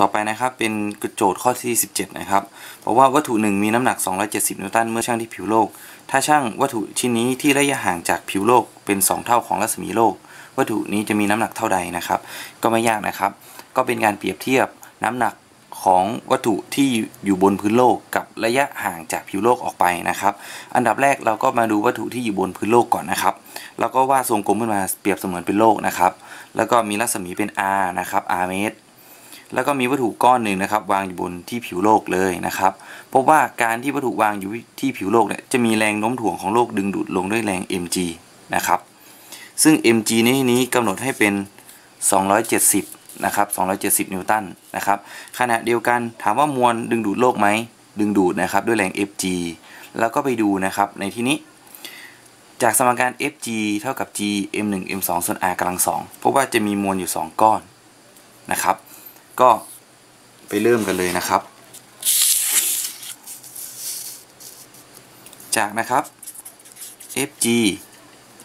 ต่อไปนะครับเป็นโจทย์ข้อที่ 17 นะครับบอกว่าวัตถุหนึ่งมีน้ำหนัก 270 นิวตันเมื่อช่างที่ผิวโลก ถ้าช่างวัตถุชิ้นนี้ที่ระยะห่างจากผิวโลกเป็น 2 เท่าของรัศมีโลก วัตถุนี้จะมีน้ำหนักเท่าใดนะครับ ก็ไม่ยากนะครับ ก็เป็นการเปรียบเทียบน้ำหนักของวัตถุที่อยู่บนพื้นโลกกับระยะห่างจากผิวโลกออกไปนะครับ อันดับแรกเราก็มาดูวัตถุที่อยู่บนพื้นโลกก่อนนะครับ แล้วก็วาดทรงกลมขึ้นมาเปรียบเสมือนเป็นโลกนะครับ แล้วก็มีรัศมีเป็น r นะครับ r เมตร แล้วก็มีวัตถุก้อนหนึ่งนะครับ วางอยู่บนที่ผิวโลกเลยนะครับพบว่าการที่วัตถุวางอยู่ที่ผิวโลกเนี่ยจะมีแรงโน้มถ่วงของโลกดึงดูดลงด้วยแรง mg นะครับซึ่ง mg ในที่นี้กำหนดให้เป็น 270 นะครับ 270 นิวตันนะครับขณะเดียวกันถามว่ามวลดึงดูดโลกไหมดึงดูดนะครับด้วยแรง fg แล้วก็ไปดูนะครับในที่นี้ จากสมการ fg เท่ากับ g m1 m2 ส่วน r กำลัง2พบว่าจะมีมวลอยู่ 2 ก้อนนะครับ ก็ไปเริ่มกันเลยนะครับ จากนะครับ fg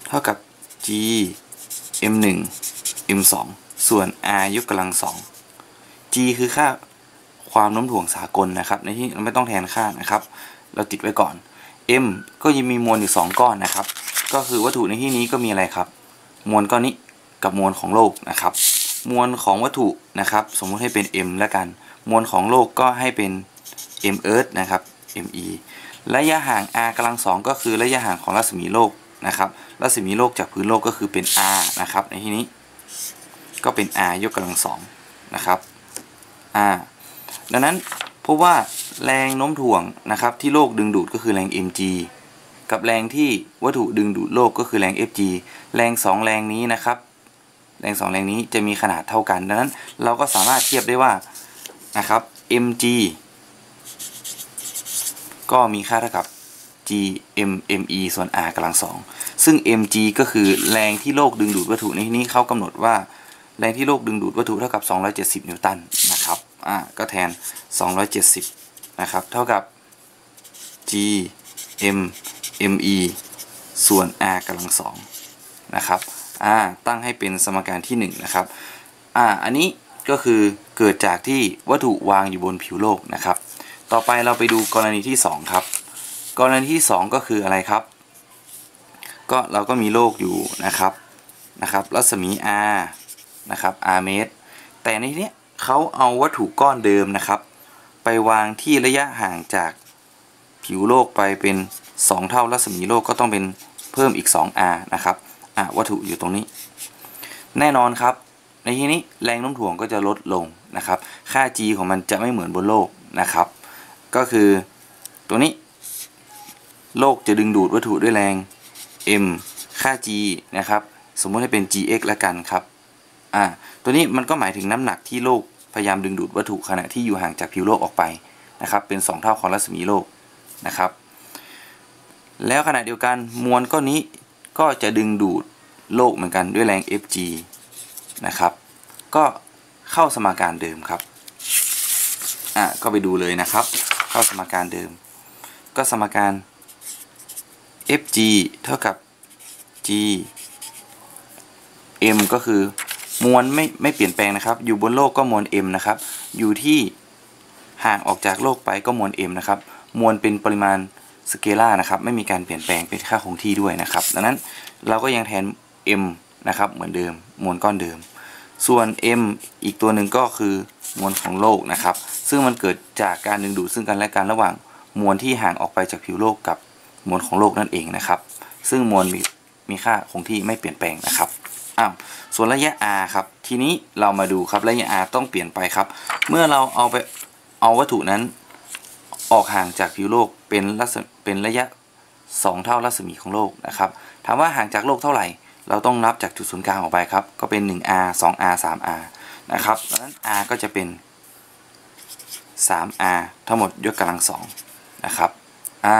เท่ากับ g m1 m2 ส่วน r ยกกำลัง2 g คือค่าความโน้มถ่วงสากลนะครับ ในที่เราไม่ต้องแทนค่านะครับ เราติดไว้ก่อน m ก็ยังมีมวลอยู่2ก้อนนะครับ ก็คือวัตถุในที่นี้ก็มีอะไรครับ มวลก้อนนี้กับมวลของโลกนะครับ มวลของวัตถุนะครับ สมมุติให้เป็น m แล้วกัน มวลของโลกก็ให้เป็น m earth นะครับ me ระยะห่าง r กำลัง2ก็คือระยะห่างของรัศมีโลกนะครับ รัศมีโลกจากพื้นโลกก็คือเป็น r นะครับ ในที่นี้ก็เป็น r ยกกำลัง2นะครับ r ดังนั้นพบว่าแรงโน้มถ่วงนะครับที่โลกดึงดูดก็คือแรง mg กับแรงที่วัตถุดึงดูดโลกก็คือแรง fg แรง 2 แรงนี้นะครับ แรง2แรงนี้จะมีขนาดเท่ากัน ดังนั้นเราก็สามารถเทียบได้ว่านะครับ mg ก็มีค่าเท่ากับ g m me ส่วน r กำลังสองซึ่ง mg ก็คือแรงที่โลกดึงดูดวัตถุในที่นี้เขากำหนดว่าแรงที่โลกดึงดูดวัตถุเท่ากับ 270 นิวตันนะครับ อ่า ก็แทน 270 นะครับ เท่ากับ g m me ส่วน r กำลังสองนะครับ อ่าตั้งให้เป็นสมการที่ 1 นะครับอ่าอันนี้ก็คือเกิดจากที่วัตถุวางอยู่บนผิวโลกนะครับ ต่อไปเราไปดูกรณีที่ 2 ครับ กรณีที่ 2 ก็คืออะไรครับ ก็เราก็มีโลกอยู่นะครับนะครับรัศมี r นะครับ r เมตร แต่ในนี้เขาเอาวัตถุก้อนเดิมนะครับ ไปวางที่ระยะห่างจากผิวโลกไปเป็น 2 เท่ารัศมีโลกก็ต้องเป็นเพิ่มอีก 2r นะครับ อะวัตถุอยู่ตรงนี้ แน่นอนครับ ในที่นี้แรงโน้มถ่วงก็จะลดลงนะครับ ค่า g ของมันจะไม่เหมือนบนโลกนะครับ ก็คือตัวนี้ โลกจะดึงดูดวัตถุด้วยแรง m ค่า g นะครับ สมมติให้เป็น gx ล้วกันครับอ่าตัวนี้มันก็หมายถึงน้ำหนักที่โลกพยายามดึงดูดวัตถุขณะที่อยู่ห่างจากผิวโลกออกไปนะครับ เป็น 2 เท่าของรัศมีโลกนะครับ แล้วขณะเดียวกันมวลก้อนนี้ ก็จะดึงดูดโลกเหมือนกันด้วยแรง Fg นะครับ ก็เข้าสมการเดิมครับ อะ ก็ไปดูเลยนะครับ เข้าสมการเดิม ก็สมการ Fg เท่ากับ g m ก็คือมวลไม่ไม่เปลี่ยนแปลงนะครับ อยู่บนโลกก็มวล m นะครับ อยู่ที่ห่างออกจากโลกไปก็มวล m นะครับ มวลเป็นปริมาณ สเกล่านะครับไม่มีการเปลี่ยนแปลงเป็นค่าคงที่ด้วยนะครับ ดังนั้นเราก็ยังแทน m นะครับเหมือนเดิมมวลก้อนเดิม ส่วน m อีกตัวหนึ่งก็คือมวลของโลกนะครับ ซึ่งมันเกิดจากการดึงดูดซึ่งกันและกันระหว่างมวลที่ห่างออกไปจากผิวโลกกับมวลของโลกนั่นเองนะครับ ซึ่งมวลมีมีค่าคงที่ไม่เปลี่ยนแปลงนะครับอ้าวส่วนระยะ r ครับทีนี้เรามาดูครับระยะ r ต้องเปลี่ยนไปครับ เมื่อเราเอาไปเอาวัตถุนั้น ออกห่างจากผิวโลกเป็นรัศเป็นระยะ 2 เท่ารัศมีของโลกนะครับถามว่าห่างจากโลกเท่าไหร่ เราต้องนับจากจุดศูนย์กลางออกไปครับ ก็เป็น 1r 2r 3r นะครับดังนั้น r ก็จะเป็น 3r ทั้งหมดยกกำลัง2นะครับอ่า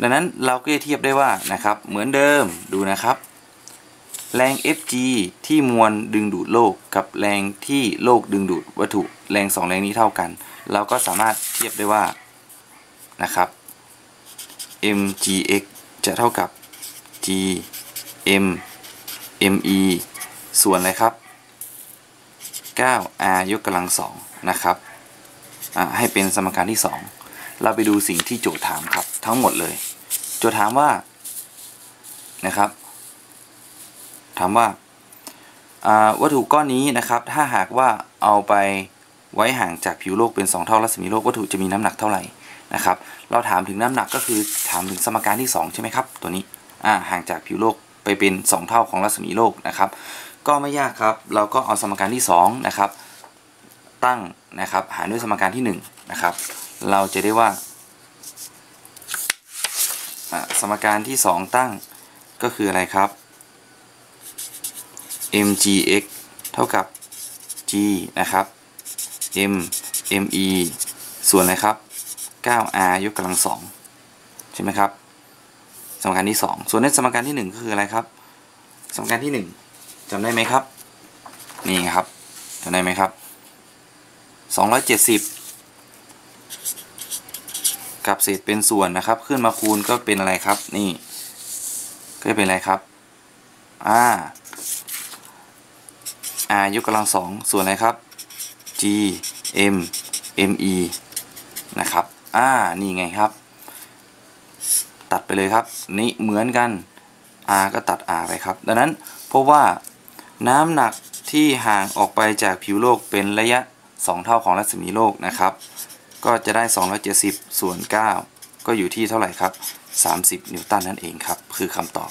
ดังนั้นเราก็จะเทียบได้ว่านะครับเหมือนเดิมดูนะครับ แรง Fg ที่มวลดึงดูดโลกกับแรงที่โลกดึงดูดวัตถุแรง 2 แรงนี้เท่ากัน เราก็สามารถเทียบได้ว่านะครับ mgx จะเท่ากับ g m me ส่วนอะไรครับ 9 r ยกกำลังสองนะครับ ให้เป็นสมการที่ 2 เราไปดูสิ่งที่โจทย์ถามครับ ทั้งหมดเลย โจทย์ถามว่านะครับ ถามว่าวัตถุก้อนนี้นะครับ ถ้าหากว่าเอาไป ไว้ห่างจากผิวโลกเป็น 2 เท่ารัศมีโลกวัตถุจะมีน้ำหนักเท่าไหร่นะครับ เราถามถึงน้ำหนักก็คือถามถึงสมการที่ 2 ใช่ไหมครับ ตัวนี้อ่าห่างจากผิวโลกไปเป็น 2 เท่าของรัศมีโลกนะครับ ก็ไม่ยากครับ เราก็เอาสมการที่2นะครับตั้งนะครับหารด้วยสมการที่1นะครับ เราจะได้ว่าอ่าสมการที่ 2 ตั้งก็คืออะไรครับ mgx เท่ากับ g นะครับ m me ส่วนอะไรครับ 9r ยกกำลังสองใช่ไหมครับ สมการที่ 2 ส่วนในสมการที่ 1 ก็คืออะไรครับ สมการที่ 1จำได้ไหมครับ นี่ครับจำได้ไหมครับ 270กับเศษเป็นส่วนนะครับ ขึ้นมาคูณก็เป็นอะไรครับ นี่ ก็เป็นอะไรครับอ่า r ยกกำลังสองส่วนอะไรครับ g m m e นะครับ อ่า นี่ไงครับ ตัดไปเลยครับ นี่เหมือนกัน r ก็ตัด r ไปครับ ดังนั้นพราะว่าน้ำหนักที่ห่างออกไปจากผิวโลกเป็นระยะ 2 เท่าของรัศมีโลกนะครับ ก็จะได้ 270 ส่วน 9 ก็อยู่ที่เท่าไหร่ครับ 30 นิวตันนั่นเองครับ คือคำตอบ